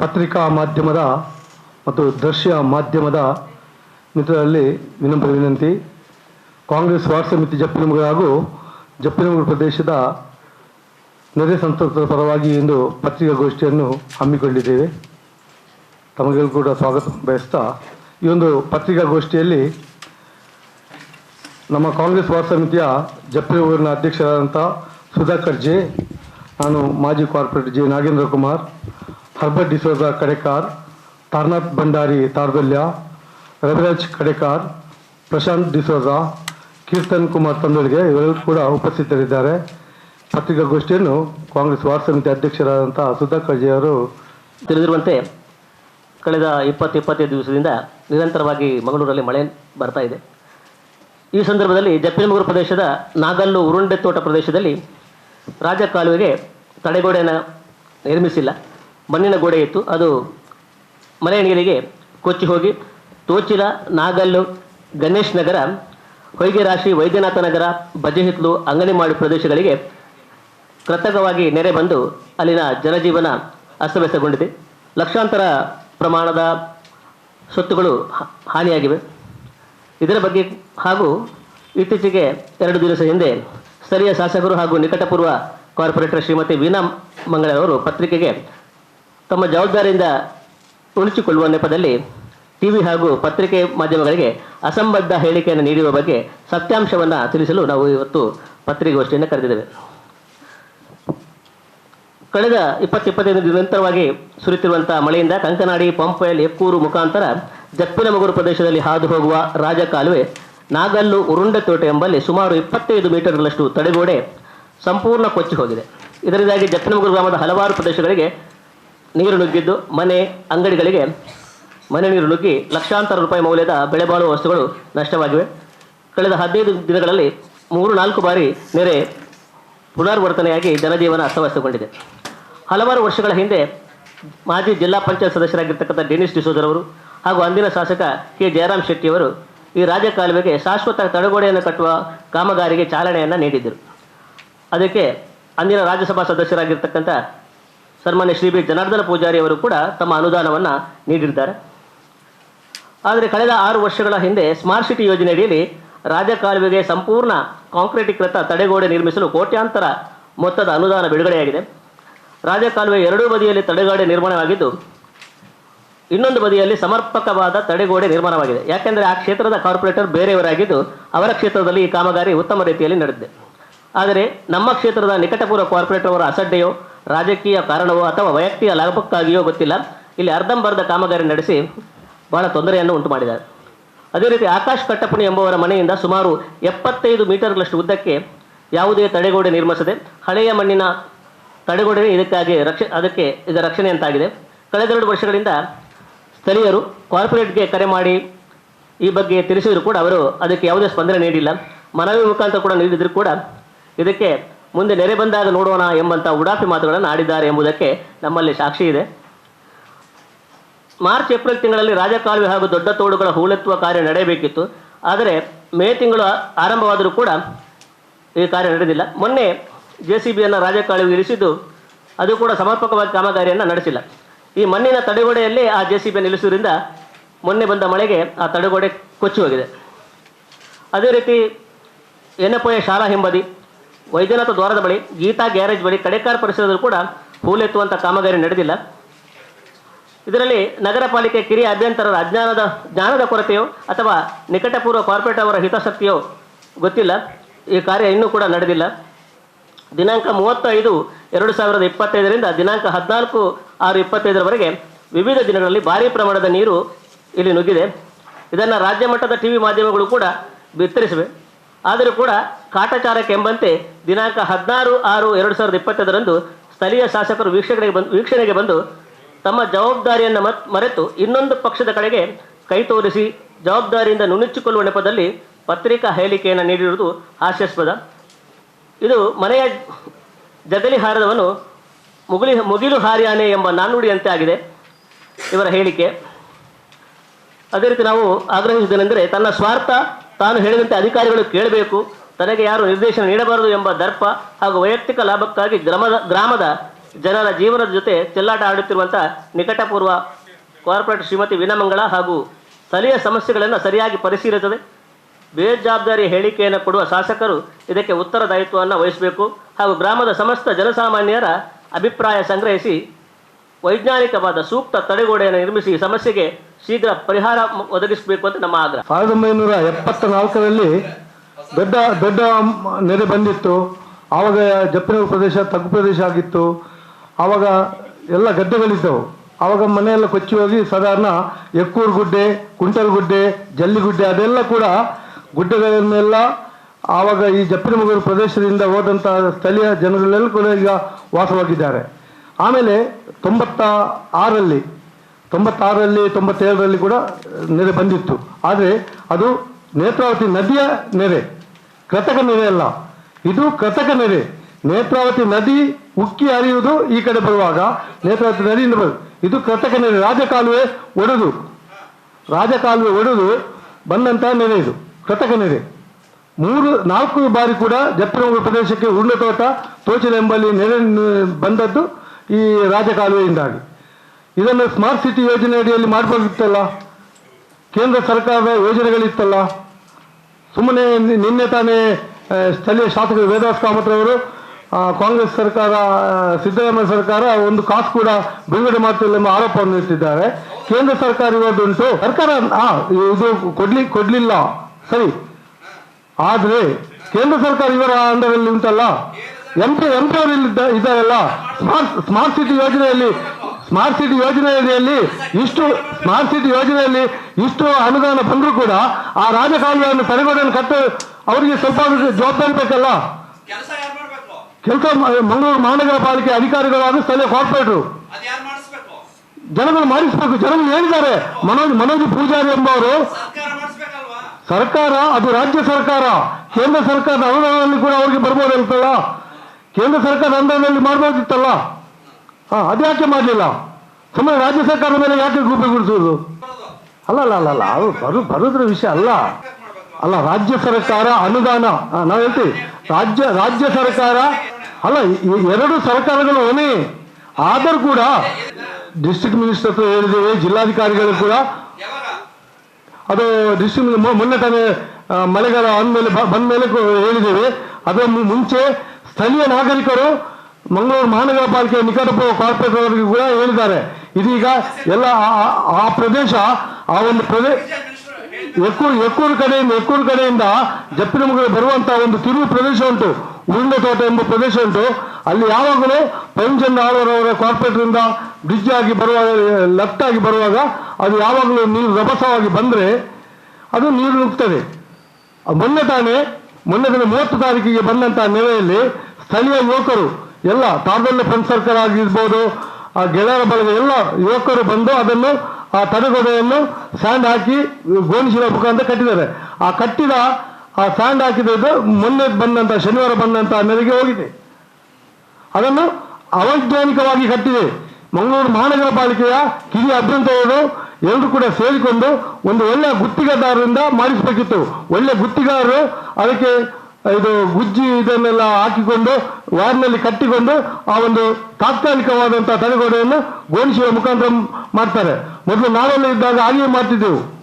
ಪತ್ರಿಕಾ ಮಾಧ್ಯಮದ ಮತ್ತು ದೃಶ್ಯ ಮಾಧ್ಯಮದ ಮಿತ್ರರಲ್ಲಿ ವಿನಮ್ರ ವಿನಂತಿ. ಕಾಂಗ್ರೆಸ್ ವಾರ್ಡ್ ಸಮಿತಿ ಜಪ್ಪಿನಮುಗ ಹಾಗೂ ಜಪ್ಪಿನಮುಗ ಪ್ರದೇಶದ ನೆರೆ ಸಂತ್ರಸ್ತರ ಪರವಾಗಿ ಇಂದು ಪತ್ರಿಕಾಗೋಷ್ಠಿಯನ್ನು ಹಮ್ಮಿಕೊಂಡಿದ್ದೇವೆ. ತಮಗೆಲ್ಲೂ ಕೂಡ ಸ್ವಾಗತ ಬಯಸ್ತಾ ಈ ಒಂದು ಪತ್ರಿಕಾಗೋಷ್ಠಿಯಲ್ಲಿ ನಮ್ಮ ಕಾಂಗ್ರೆಸ್ ವಾರ್ಡ್ ಸಮಿತಿಯ ಜಪ್ಪಿನಮೂರಿನ ಅಧ್ಯಕ್ಷರಾದಂಥ ಸುಧಾಕರ್ ಜೆ, ನಾನು ಮಾಜಿ corporator J Nagendra Kumar Herbert D'Souza Kadekar, Tarnath Bhandari ತಾರ್ದಲ್ಯ, Raviraj Kadekar, Prashanth D'Souza Keerthan Kumar ತಂದೊಳಿಗೆ ಇವರೆಲ್ಲರೂ ಕೂಡ ಉಪಸ್ಥಿತರಿದ್ದಾರೆ. ಪತ್ರಿಕಾಗೋಷ್ಠಿಯನ್ನು ಕಾಂಗ್ರೆಸ್ ವಾರ್ಡ್ ಸಮಿತಿ ಅಧ್ಯಕ್ಷರಾದಂಥ ಜಿ ಅವರು ತಿಳಿದಿರುವಂತೆ ಕಳೆದ ಇಪ್ಪತ್ತು ಇಪ್ಪತ್ತೈದು ದಿವಸದಿಂದ ನಿರಂತರವಾಗಿ ಮಂಗಳೂರಲ್ಲಿ ಮಳೆ ಬರ್ತಾ ಇದೆ. ಈ ಸಂದರ್ಭದಲ್ಲಿ ಜಪ್ಪಿನಮೂರು ಪ್ರದೇಶದ ನಾಗಲ್ಲು ಉರುಂಡೆ ತೋಟ ಪ್ರದೇಶದಲ್ಲಿ ರಾಜ ಕಾಲುವೆಗೆ ತಡೆಗೋಡೆಯನ್ನು ನಿರ್ಮಿಸಿಲ್ಲ. ಮಣ್ಣಿನ ಗೋಡೆ ಇತ್ತು ಅದು ಮಲೆಯಣಿಗರಿಗೆ ಕೊಚ್ಚಿ ಹೋಗಿ ತೋಚಿದ ನಾಗಲ್ಲು, ಗಣೇಶ್ ನಗರ, ಹೊಯ್ಗೆ ರಾಶಿ, ವೈದ್ಯನಾಥ ನಗರ ಬಜೆಹಿತ್ಲು ಅಂಗನವಾಡಿ ಪ್ರದೇಶಗಳಿಗೆ ಕೃತಕವಾಗಿ ನೆರೆ ಬಂದು ಅಲ್ಲಿನ ಜನಜೀವನ ಅಸ್ತವ್ಯಸ್ತಗೊಂಡಿದೆ. ಲಕ್ಷಾಂತರ ಪ್ರಮಾಣದ ಸ್ವತ್ತುಗಳು ಹಾನಿಯಾಗಿವೆ. ಇದರ ಬಗ್ಗೆ ಹಾಗೂ ಇತ್ತೀಚೆಗೆ ಎರಡು ದಿವಸ ಹಿಂದೆ ಸ್ಥಳೀಯ ಶಾಸಕರು ಹಾಗೂ ನಿಕಟಪೂರ್ವ ಕಾರ್ಪೊರೇಟರ್ ಶ್ರೀಮತಿ ವೀನಾ ಮಂಗಳ ಅವರು ಪತ್ರಿಕೆಗೆ ತಮ್ಮ ಜವಾಬ್ದಾರಿಯಿಂದ ಉಳಿಸಿಕೊಳ್ಳುವ ನೆಪದಲ್ಲಿ ಟಿವಿ ಹಾಗೂ ಪತ್ರಿಕೆ ಮಾಧ್ಯಮಗಳಿಗೆ ಅಸಂಬದ್ಧ ಹೇಳಿಕೆಯನ್ನು ನೀಡಿರುವ ಬಗ್ಗೆ ಸತ್ಯಾಂಶವನ್ನು ತಿಳಿಸಲು ನಾವು ಇವತ್ತು ಪತ್ರಿಕಾಗೋಷ್ಠಿಯನ್ನು ಕರೆದಿದ್ದೇವೆ. ಕಳೆದ ಇಪ್ಪತ್ತಿಪ್ಪತ್ತೈದು ನಿರಂತರವಾಗಿ ಸುರಿತಿರುವಂತಹ ಮಳೆಯಿಂದ ಕಂಕನಾಡಿ ಪಂಪೆಲ್ ಎಕ್ಕೂರು ಮುಖಾಂತರ ಜಪ್ಪಿನಮಗೂರು ಪ್ರದೇಶದಲ್ಲಿ ಹಾದು ಹೋಗುವ ರಾಜಕಾಲುವೆ ನಾಗಲ್ಲು ಉರುಂಡತೋಟೆ ಎಂಬಲ್ಲಿ ಸುಮಾರು ಇಪ್ಪತ್ತೈದು ಮೀಟರ್ಗಳಷ್ಟು ತಡೆಗೋಡೆ ಸಂಪೂರ್ಣ ಕೊಚ್ಚಿ ಹೋಗಿದೆ. ಇದರಿಂದಾಗಿ ಜಪ್ಪಿನಮಗೂರು ಗ್ರಾಮದ ಹಲವಾರು ಪ್ರದೇಶಗಳಿಗೆ ನೀರು ನುಗ್ಗಿದ್ದು ಮನೆ ಅಂಗಡಿಗಳಿಗೆ ಮನೆ ನೀರು ನುಗ್ಗಿ ಲಕ್ಷಾಂತರ ರೂಪಾಯಿ ಮೌಲ್ಯದ ಬೆಳೆ ಬಾಳುವ ವಸ್ತುಗಳು ನಷ್ಟವಾಗಿವೆ. ಕಳೆದ ಹದಿನೈದು ದಿನಗಳಲ್ಲಿ ಮೂರು ನಾಲ್ಕು ಬಾರಿ ನೆರೆ ಪುನರ್ವರ್ತನೆಯಾಗಿ ಜನಜೀವನ ಅಸ್ತವ್ಯಸ್ತಗೊಂಡಿದೆ. ಹಲವಾರು ವರ್ಷಗಳ ಹಿಂದೆ ಮಾಜಿ ಜಿಲ್ಲಾ ಪಂಚಾಯತ್ ಸದಸ್ಯರಾಗಿರ್ತಕ್ಕಂಥ ಡೆನಿಸ್ ಡಿಸೋಜರ್ ಅವರು ಹಾಗೂ ಅಂದಿನ ಶಾಸಕ ಕೆ. ಜಯರಾಮ್ ಶೆಟ್ಟಿಯವರು ಈ ರಾಜಕಾಲುವೆಗೆ ಶಾಶ್ವತ ತಡೆಗೋಡೆಯನ್ನು ಕಟ್ಟುವ ಕಾಮಗಾರಿಗೆ ಚಾಲನೆಯನ್ನು ನೀಡಿದ್ದರು. ಅದಕ್ಕೆ ಅಂದಿನ ರಾಜ್ಯಸಭಾ ಸದಸ್ಯರಾಗಿರ್ತಕ್ಕಂಥ ಸನ್ಮಾನ್ಯ ಶ್ರೀ ಬಿ ಜನಾರ್ದನ ಪೂಜಾರಿ ಅವರು ಕೂಡ ತಮ್ಮ ಅನುದಾನವನ್ನು ನೀಡಿದ್ದಾರೆ. ಆದರೆ ಕಳೆದ ಆರು ವರ್ಷಗಳ ಹಿಂದೆ ಸ್ಮಾರ್ಟ್ ಸಿಟಿ ಯೋಜನೆಯಡಿಯಲ್ಲಿ ರಾಜಕಾಲುವೆಗೆ ಸಂಪೂರ್ಣ ಕಾಂಕ್ರೀಟೀಕೃತ ತಡೆಗೋಡೆ ನಿರ್ಮಿಸಲು ಕೋಟ್ಯಾಂತರ ಮೊತ್ತದ ಅನುದಾನ ಬಿಡುಗಡೆಯಾಗಿದೆ. ರಾಜಕಾಲುವೆ ಎರಡೂ ಬದಿಯಲ್ಲಿ ತಡೆಗೋಡೆ ನಿರ್ಮಾಣವಾಗಿದ್ದು, ಇನ್ನೊಂದು ಬದಿಯಲ್ಲಿ ಸಮರ್ಪಕವಾದ ತಡೆಗೋಡೆ ನಿರ್ಮಾಣವಾಗಿದೆ. ಯಾಕೆಂದರೆ ಆ ಕ್ಷೇತ್ರದ ಕಾರ್ಪೊರೇಟರ್ ಬೇರೆಯವರಾಗಿದ್ದು, ಅವರ ಕ್ಷೇತ್ರದಲ್ಲಿ ಈ ಕಾಮಗಾರಿ ಉತ್ತಮ ರೀತಿಯಲ್ಲಿ ನಡೆದಿದೆ. ಆದರೆ ನಮ್ಮ ಕ್ಷೇತ್ರದ ನಿಕಟಪೂರ್ವ ಕಾರ್ಪೊರೇಟರ್ ಅವರ ಅಸಡ್ಡೆಯೋ ರಾಜಕೀಯ ಕಾರಣವೋ ಅಥವಾ ವೈಯಕ್ತಿಕ ಲಾಭಕ್ಕಾಗಿಯೋ ಗೊತ್ತಿಲ್ಲ. ಇಲ್ಲಿ ಅರ್ಧಂಬರ್ಧ ಕಾಮಗಾರಿ ನಡೆಸಿ ಬಹಳ ತೊಂದರೆಯನ್ನು ಉಂಟು ಮಾಡಿದ್ದಾರೆ. ಅದೇ ರೀತಿ ಆಕಾಶ್ ಕಟ್ಟಪ್ಪಣಿ ಎಂಬುವರ ಮನೆಯಿಂದ ಸುಮಾರು ಎಪ್ಪತ್ತೈದು ಮೀಟರ್ಗಳಷ್ಟು ಉದ್ದಕ್ಕೆ ಯಾವುದೇ ತಡೆಗೋಡೆ ನಿರ್ಮಿಸದೆ ಹಳೆಯ ಮಣ್ಣಿನ ತಡೆಗೋಡೆ ಇದಕ್ಕಾಗಿ ರಕ್ಷ, ಅದಕ್ಕೆ ಇದರ ರಕ್ಷಣೆ ಅಂತಾಗಿದೆ ಕಳೆದೆರಡು ವರ್ಷಗಳಿಂದ ಸ್ಥಳೀಯರು ಕಾರ್ಪೊರೇಟ್ಗೆ ಕರೆ ಮಾಡಿ ಈ ಬಗ್ಗೆ ತಿಳಿಸಿದರೂ ಕೂಡ ಅವರು ಅದಕ್ಕೆ ಯಾವುದೇ ಸ್ಪಂದನೆ ನೀಡಿಲ್ಲ. ಮನವಿ ಮುಖಾಂತರ ಕೂಡ ನೀಡಿದರೂ ಕೂಡ ಇದಕ್ಕೆ ಮುಂದೆ ನೆರೆ ಬಂದಾಗ ನೋಡೋಣ ಎಂಬಂತಹ ಉಡಾಫಿ ಮಾತುಗಳನ್ನು ಆಡಿದ್ದಾರೆ ಎಂಬುದಕ್ಕೆ ನಮ್ಮಲ್ಲಿ ಸಾಕ್ಷಿ ಇದೆ. ಮಾರ್ಚ್, ಏಪ್ರಿಲ್ ತಿಂಗಳಲ್ಲಿ ರಾಜಕಾಲುವೆ ಹಾಗೂ ದೊಡ್ಡ ತೋಡುಗಳ ಹೂಳೆತ್ತುವ ಕಾರ್ಯ ನಡೆಯಬೇಕಿತ್ತು. ಆದರೆ ಮೇ ತಿಂಗಳು ಆರಂಭವಾದರೂ ಕೂಡ ಈ ಕಾರ್ಯ ನಡೆದಿಲ್ಲ. ಮೊನ್ನೆ ಜೆ ಸಿ ಬಿಯನ್ನು ರಾಜಕಾಲುವೆ ಇಳಿಸಿದ್ದು ಅದು ಕೂಡ ಸಮರ್ಪಕವಾಗಿ ಕಾಮಗಾರಿಯನ್ನು ನಡೆಸಿಲ್ಲ. ಈ ಮಣ್ಣಿನ ತಡೆಗೋಡೆಯಲ್ಲಿ ಆ ಜೆ ಸಿ ಬಿ ನಿಲ್ಲಿಸುವುದರಿಂದ ಮೊನ್ನೆ ಬಂದ ಮಳೆಗೆ ಆ ತಡೆಗೋಡೆ ಕೊಚ್ಚಿ ಹೋಗಿದೆ. ಅದೇ ರೀತಿ ಎನ್ನಪ್ಪಯ್ಯ ಶಾಲಾ ಹಿಂಬದಿ ವೈದ್ಯನಾಥ ದ್ವಾರದ ಬಳಿ, ಗೀತಾ ಗ್ಯಾರೇಜ್ ಬಳಿ ಕಡೆಕಾರ ಪರಿಸರದಲ್ಲೂ ಕೂಡ ಹೂಲೆತ್ತುವಂಥ ಕಾಮಗಾರಿ ನಡೆದಿಲ್ಲ. ಇದರಲ್ಲಿ ನಗರ ಪಾಲಿಕೆ ಕಿರಿಯ ಅಭ್ಯಂತರರ ಅಜ್ಞಾನದ, ಜ್ಞಾನದ ಕೊರತೆಯೋ ಅಥವಾ ನಿಕಟಪೂರ್ವ ಕಾರ್ಪೊರೇಟ್ ಅವರ ಹಿತಾಸಕ್ತಿಯೋ ಗೊತ್ತಿಲ್ಲ. ಈ ಕಾರ್ಯ ಇನ್ನೂ ಕೂಡ ನಡೆದಿಲ್ಲ. ದಿನಾಂಕ ಮೂವತ್ತೈದು ಎರಡು ಸಾವಿರದ ಇಪ್ಪತ್ತೈದರಿಂದ ದಿನಾಂಕ ಹದಿನಾಲ್ಕು ಆರು ಇಪ್ಪತ್ತೈದರವರೆಗೆ ವಿವಿಧ ದಿನಗಳಲ್ಲಿ ಭಾರೀ ಪ್ರಮಾಣದ ನೀರು ಇಲ್ಲಿ ನುಗ್ಗಿದೆ. ಇದನ್ನು ರಾಜ್ಯ ಮಟ್ಟದ ಟಿ ಮಾಧ್ಯಮಗಳು ಕೂಡ ಬಿತ್ತರಿಸಿವೆ. ಆದರೂ ಕೂಡ ಕಾಟಾಚಾರಕ್ಕೆ ಎಂಬಂತೆ ದಿನಾಂಕ ಹದಿನಾರು ಆರು ಎರಡು ಸಾವಿರದ ಇಪ್ಪತ್ತೈದರಂದು ಸ್ಥಳೀಯ ಶಾಸಕರು ವೀಕ್ಷಣೆಗೆ ಬಂದು ವೀಕ್ಷಣೆಗೆ ಬಂದು ತಮ್ಮ ಜವಾಬ್ದಾರಿಯನ್ನು ಮರೆತು ಇನ್ನೊಂದು ಪಕ್ಷದ ಕಡೆಗೆ ಕೈ ತೋರಿಸಿ ಜವಾಬ್ದಾರಿಯಿಂದ ನುಣುಚಿಕೊಳ್ಳುವ ನೆಪದಲ್ಲಿ ಪತ್ರಿಕಾ ಹೇಳಿಕೆಯನ್ನು ನೀಡಿರುವುದು ಹಾಸ್ಯಾಸ್ಪದ. ಇದು ಮನೆಯ ಜಗಲಿ ಹಾರದವನು ಮುಗುಲಿ ಮುಗಿಲು ಹಾರಿಯಾನೆ ಎಂಬ ನಾಣ್ಣುಡಿಯಂತೆ ಆಗಿದೆ ಇವರ ಹೇಳಿಕೆ. ಅದೇ ರೀತಿ ನಾವು ಆಗ್ರಹಿಸಿದ್ದೇನೆಂದರೆ ತನ್ನ ಸ್ವಾರ್ಥ ತಾನು ಹೇಳಿದಂತೆ ಅಧಿಕಾರಿಗಳು ಕೇಳಬೇಕು. ತನಗೆ ಯಾರು ನಿರ್ದೇಶನ ನೀಡಬಾರದು ಎಂಬ ದರ್ಪ ಹಾಗೂ ವೈಯಕ್ತಿಕ ಲಾಭಕ್ಕಾಗಿ ಗ್ರಾಮದ ಗ್ರಾಮದ ಜನರ ಜೀವನದ ಜೊತೆ ಚೆಲ್ಲಾಟ ಆಡುತ್ತಿರುವಂಥ ನಿಕಟಪೂರ್ವ ಕಾರ್ಪೊರೇಟ್ ಶ್ರೀಮತಿ ವಿನಮಂಗಳ ಹಾಗೂ ಸ್ಥಳೀಯ ಸಮಸ್ಯೆಗಳನ್ನು ಸರಿಯಾಗಿ ಪರಿಶೀಲಿಸದೆ ಬೇಜವಾಬ್ದಾರಿ ಹೇಳಿಕೆಯನ್ನು ಕೊಡುವ ಶಾಸಕರು ಇದಕ್ಕೆ ಉತ್ತರದಾಯಿತ್ವವನ್ನು ವಹಿಸಬೇಕು ಹಾಗೂ ಗ್ರಾಮದ ಸಮಸ್ತ ಜನಸಾಮಾನ್ಯರ ಅಭಿಪ್ರಾಯ ಸಂಗ್ರಹಿಸಿ ವೈಜ್ಞಾನಿಕವಾದ ಸೂಕ್ತ ತಡೆಗೋಡೆಯನ್ನು ನಿರ್ಮಿಸಿ ಸಮಸ್ಯೆಗೆ ಶೀಘ್ರ ಪರಿಹಾರ ಒದಗಿಸಬೇಕು ಅಂತ ನಮ್ಮ ಆಗ್ರಹ. ಸಾವಿರದ ಒಂಬೈನೂರ ಎಪ್ಪತ್ತ ನಾಲ್ಕರಲ್ಲಿ ದೊಡ್ಡ ದೊಡ್ಡ ನೆರೆ ಬಂದಿತ್ತು. ಆವಾಗ ಜಪ್ಪಿನ ಪ್ರದೇಶ, ತಗ್ಗು ಪ್ರದೇಶ ಆಗಿತ್ತು. ಆವಾಗ ಎಲ್ಲ ಗದ್ದೆಗಳಿದ್ದವು. ಆವಾಗ ಮನೆಯೆಲ್ಲ ಕೊಚ್ಚಿ ಹೋಗಿ ಸಾಧಾರಣ ಎಕ್ಕೂರು ಗುಡ್ಡೆ, ಕುಂಟಲ್ ಗುಡ್ಡೆ ಜಲ್ಲಿಗುಡ್ಡೆ ಅದೆಲ್ಲ ಕೂಡ ಗುಡ್ಡೆಗಳನ್ನೆಲ್ಲ ಆವಾಗ ಈ ಜಪ್ಪಿನ ಮಗೂರು ಪ್ರದೇಶದಿಂದ ಹೋದಂಥ ಸ್ಥಳೀಯ ಜನಗಳೆಲ್ಲ ಕೂಡ ಈಗ ವಾಸವಾಗಿದ್ದಾರೆ. ಆಮೇಲೆ ತೊಂಬತ್ತ ಆರಲ್ಲಿ ತೊಂಬತ್ತಾರರಲ್ಲಿ, ತೊಂಬತ್ತೇಳರಲ್ಲಿ ಕೂಡ ನೆರೆ ಬಂದಿತ್ತು. ಆದರೆ ಅದು ನೇತ್ರಾವತಿ ನದಿಯ ನೆರೆ. ಕೃತಕ ನೆರೆ ಅಲ್ಲ ಇದು ಕೃತಕ ನೆರೆ ನೇತ್ರಾವತಿ ನದಿ ಉಕ್ಕಿ ಹರಿಯುವುದು ಈ ಕಡೆ ಬರುವಾಗ, ನೇತ್ರಾವತಿ ನದಿಯಿಂದ ಬರು ಇದು ಕೃತಕ ನೆರೆ ರಾಜಕಾಲುವೆ ಒಡೆದು ರಾಜಕಾಲುವೆ ಒಡೆದು ಬಂದಂತಹ ನೆರೆ ಇದು. ಕೃತಕ ನೆರೆ ಮೂರು, ನಾಲ್ಕು ಬಾರಿ ಕೂಡ ಜಪ್ಪಿನಮೂರು ಪ್ರದೇಶಕ್ಕೆ ಉರುಳ ತೋಟ ತೋಚಲ ಎಂಬಲ್ಲಿ ನೆರೆ ಬಂದದ್ದು ಈ ರಾಜಕಾಲುವೆಯಿಂದಾಗಿ. ಇದನ್ನು ಸ್ಮಾರ್ಟ್ ಸಿಟಿ ಯೋಜನೆ ಅಡಿಯಲ್ಲಿ ಮಾಡಬಹುದಿತ್ತಲ್ಲ ಕೇಂದ್ರ ಸರ್ಕಾರದ ಯೋಜನೆಗಳಿತ್ತಲ್ಲ? ಸುಮ್ಮನೆ ನಿನ್ನೆ ತಾನೇ ಸ್ಥಳೀಯ ಶಾಸಕ ವೇದಾಸ್ ಕಾಮತ್ರವರು ಅವರು ಕಾಂಗ್ರೆಸ್ ಸರ್ಕಾರ ಸಿದ್ದರಾಮಯ್ಯ ಸರ್ಕಾರ ಒಂದು ಕಾಸು ಕೂಡ ಬಿಡುಗಡೆ ಮಾಡ್ತಿಲ್ಲ ಎಂಬ ಆರೋಪವನ್ನು ಇಟ್ಟಿದ್ದಾರೆ. ಕೇಂದ್ರ ಸರ್ಕಾರ ಇರೋದುಂಟು ಸರ್ಕಾರ ಇದು ಕೊಡ್ಲಿ, ಕೊಡ್ಲಿಲ್ಲ. ಸರಿ. ಆದ್ರೆ ಕೇಂದ್ರ ಸರ್ಕಾರ ಇವರ ಅಂಡರಲ್ಲಿ ಉಂಟಲ್ಲ? ಎಂ ಪಿ ಎಂ ಪಿ ಇದ್ದಾರಲ್ಲ? ಸ್ಮಾರ್ಟ್ ಸ್ಮಾರ್ಟ್ ಸಿಟಿ ಯೋಜನೆಯಲ್ಲಿ ಸ್ಮಾರ್ಟ್ ಸಿಟಿ ಯೋಜನೆಯಲ್ಲಿ ಇಷ್ಟು ಸ್ಮಾರ್ಟ್ ಸಿಟಿ ಯೋಜನೆಯಲ್ಲಿ ಇಷ್ಟು ಅನುದಾನ ಬಂದರೂ ಕೂಡ ಆ ರಾಜಕಾಲುವೆಯನ್ನು ತಡೆಗೋಡೆಯನ್ನು ಕಟ್ಟ ಅವರಿಗೆ ಸ್ವಲ್ಪ ಜವಾಬ್ದಾರಿ ಬೇಕಲ್ಲ? ಕೆಲಸ ಮಂಗಳೂರು ಮಹಾನಗರ ಪಾಲಿಕೆ ಅಧಿಕಾರಿಗಳಾದ್ರೂ ಸ್ಥಳೀಯ ಕಾರ್ಪೊರೇಟರು ಜನಗಳು ಮಾಡಿಸ್ಬೇಕು ಜನರು ಹೇಳಿದ್ದಾರೆ. ಮನೋಜ್ ಮನೋಜ್ ಪೂಜಾರಿ ಎಂಬವರು. ಸರ್ಕಾರ ಅದು ರಾಜ್ಯ ಸರ್ಕಾರ. ಕೇಂದ್ರ ಸರ್ಕಾರದ ಅನುದಾನದಲ್ಲಿ ಕೂಡ ಅವರಿಗೆ ಬರ್ಬೋದಿರ್ತಲ್ಲ ಕೇಂದ್ರ ಸರ್ಕಾರದ ಅನುದಾನದಲ್ಲಿ ಮಾಡ್ಬೋದಿತ್ತಲ್ಲ? ಹಾ ಅದ್ಯಾಕೆ ಮಾಡಲಿಲ್ಲ? ಸುಮ್ಮನೆ ರಾಜ್ಯ ಸರ್ಕಾರದ ಮೇಲೆ ಯಾಕೆ ಗುರುಸುವುದು ಅಲ್ಲ ಅಲ್ಲ ಅಲ್ಲ ಅಲ್ಲ, ಅದು ಬರು, ಬರೋದ್ರ ವಿಷಯ ಅಲ್ಲ. ಅಲ್ಲ, ರಾಜ್ಯ ಸರ್ಕಾರ ಅನುದಾನ ನಾವು ಹೇಳ್ತೀವಿ. ರಾಜ್ಯ ರಾಜ್ಯ ಸರ್ಕಾರ, ಅಲ್ಲ ಎರಡು ಸರ್ಕಾರಗಳು ಒನೇ ಆದರೂ ಕೂಡ ಡಿಸ್ಟ್ರಿಕ್ಟ್ ಮಿನಿಸ್ಟರ್ ಹತ್ರ ಹೇಳಿದ್ದೇವೆ, ಜಿಲ್ಲಾಧಿಕಾರಿಗಳು ಕೂಡ. ಅದು ಡಿಸ್ಟ್ರಿಕ್ಟ್ ಮೊನ್ನೆ ತಾನೇ ಮಳೆಗಾಲ ಅಂದಮೇಲೆ ಬಂದ ಮೇಲೆ ಹೇಳಿದ್ದೇವೆ. ಅದರ ಮು- ಮುಂಚೆ ಸ್ಥಳೀಯ ನಾಗರಿಕರು ಮಂಗಳೂರು ಮಹಾನಗರ ಪಾಲಿಕೆ ಕಾರ್ಪೊರೇಟರ್ ಅವರಿಗೆ ಕೂಡ ಹೇಳಿದ್ದಾರೆ. ಇದೀಗ ಎಲ್ಲ ಆ- ಪ್ರದೇಶ, ಆ ಒಂದು ಪ್ರದೇಶ ಎಕ್ಕೂರು ಎಕ್ಕೂರು ಕಡೆಯಿಂದ ಎಕ್ಕೂರು ಕಡೆಯಿಂದ ಜಪ್ಪಿನಮುಗರು ಬರುವಂತಹ ಒಂದು ತಿರುವು ಪ್ರದೇಶ ಉಂಟು. ಉರುಂಡ ತೋಟ ಎಂಬ ಪ್ರದೇಶ ಉಂಟು. ಅಲ್ಲಿ ಯಾವಾಗಲೂ ಪಂಚಂದ ಆಳ್ವರವರ ಕಾರ್ಪೊರೇಟರ್ ಇಂದ ಬ್ರಿಡ್ಜ್ ಆಗಿ ಬರುವಾಗ, ಲೆಫ್ಟ್ ಆಗಿ ಬರುವಾಗ ಅದು ಯಾವಾಗಲೂ ನೀರು ರಭಸವಾಗಿ ಬಂದರೆ ಅದು ನೀರು ನುಗ್ತದೆ ಮೊನ್ನೆ ತಾನೆ, ಮೊನ್ನೆ ದಿನ ಮೂವತ್ತು ತಾರೀಕಿಗೆ ಬಂದಂತಹ ನೆಲೆಯಲ್ಲಿ ಸ್ಥಳೀಯ ಯುವಕರು ಎಲ್ಲ ತಾರದಲ್ಲಿ ಫ್ರೆಂಡ್ ಸರ್ಕಲ್ ಆಗಿರ್ಬೋದು, ಆ ಗೆಳೆಯರ ಬಳಗ ಎಲ್ಲ ಯುವಕರು ಬಂದು ಅದನ್ನು, ಆ ತಡೆಗೊಡೆಯನ್ನು ಸ್ಯಾಂಡ್ ಹಾಕಿ ಗೋಣಿಶಿಲ ಮುಖಾಂತರ ಕಟ್ಟಿದ್ದಾರೆ. ಆ ಕಟ್ಟಿದ, ಆ ಸ್ಯಾಂಡ್ ಹಾಕಿದ್ದು ಮೊನ್ನೆ ಬಂದಂತ, ಶನಿವಾರ ಬಂದಂತ ನೆರೆಗೆ ಹೋಗಿದೆ. ಅದನ್ನು ಅವೈಜ್ಞಾನಿಕವಾಗಿ ಕಟ್ಟಿದೆ. ಮಂಗಳೂರು ಮಹಾನಗರ ಪಾಲಿಕೆಯ ಕಿರಿಯ ಅಭ್ಯಂತರರು ಎಲ್ಲರೂ ಕೂಡ ಸೇರಿಕೊಂಡು ಒಂದು ಒಳ್ಳೆಯ ಗುತ್ತಿಗೆದಾರರಿಂದ ಮಾಡಿಸಬೇಕಿತ್ತು. ಒಳ್ಳೆ ಗುತ್ತಿಗೆದಾರರು ಅದಕ್ಕೆ ಇದು ಗುಜ್ಜಿ ಇದನ್ನೆಲ್ಲ ಹಾಕಿಕೊಂಡು ವಾರ್ನಲ್ಲಿ ಕಟ್ಟಿಕೊಂಡು ಆ ಒಂದು ತಾತ್ಕಾಲಿಕವಾದಂತಹ ತಡೆಗೋಡೆಯನ್ನು ಗೋಣಿಸುವ ಮುಖಾಂತರ ಮಾಡ್ತಾರೆ. ಮೊದಲು ನಾವೆಲ್ಲ ಇದ್ದಾಗ ಹಾಗೆಯೇ ಮಾಡ್ತಿದ್ದೆವು.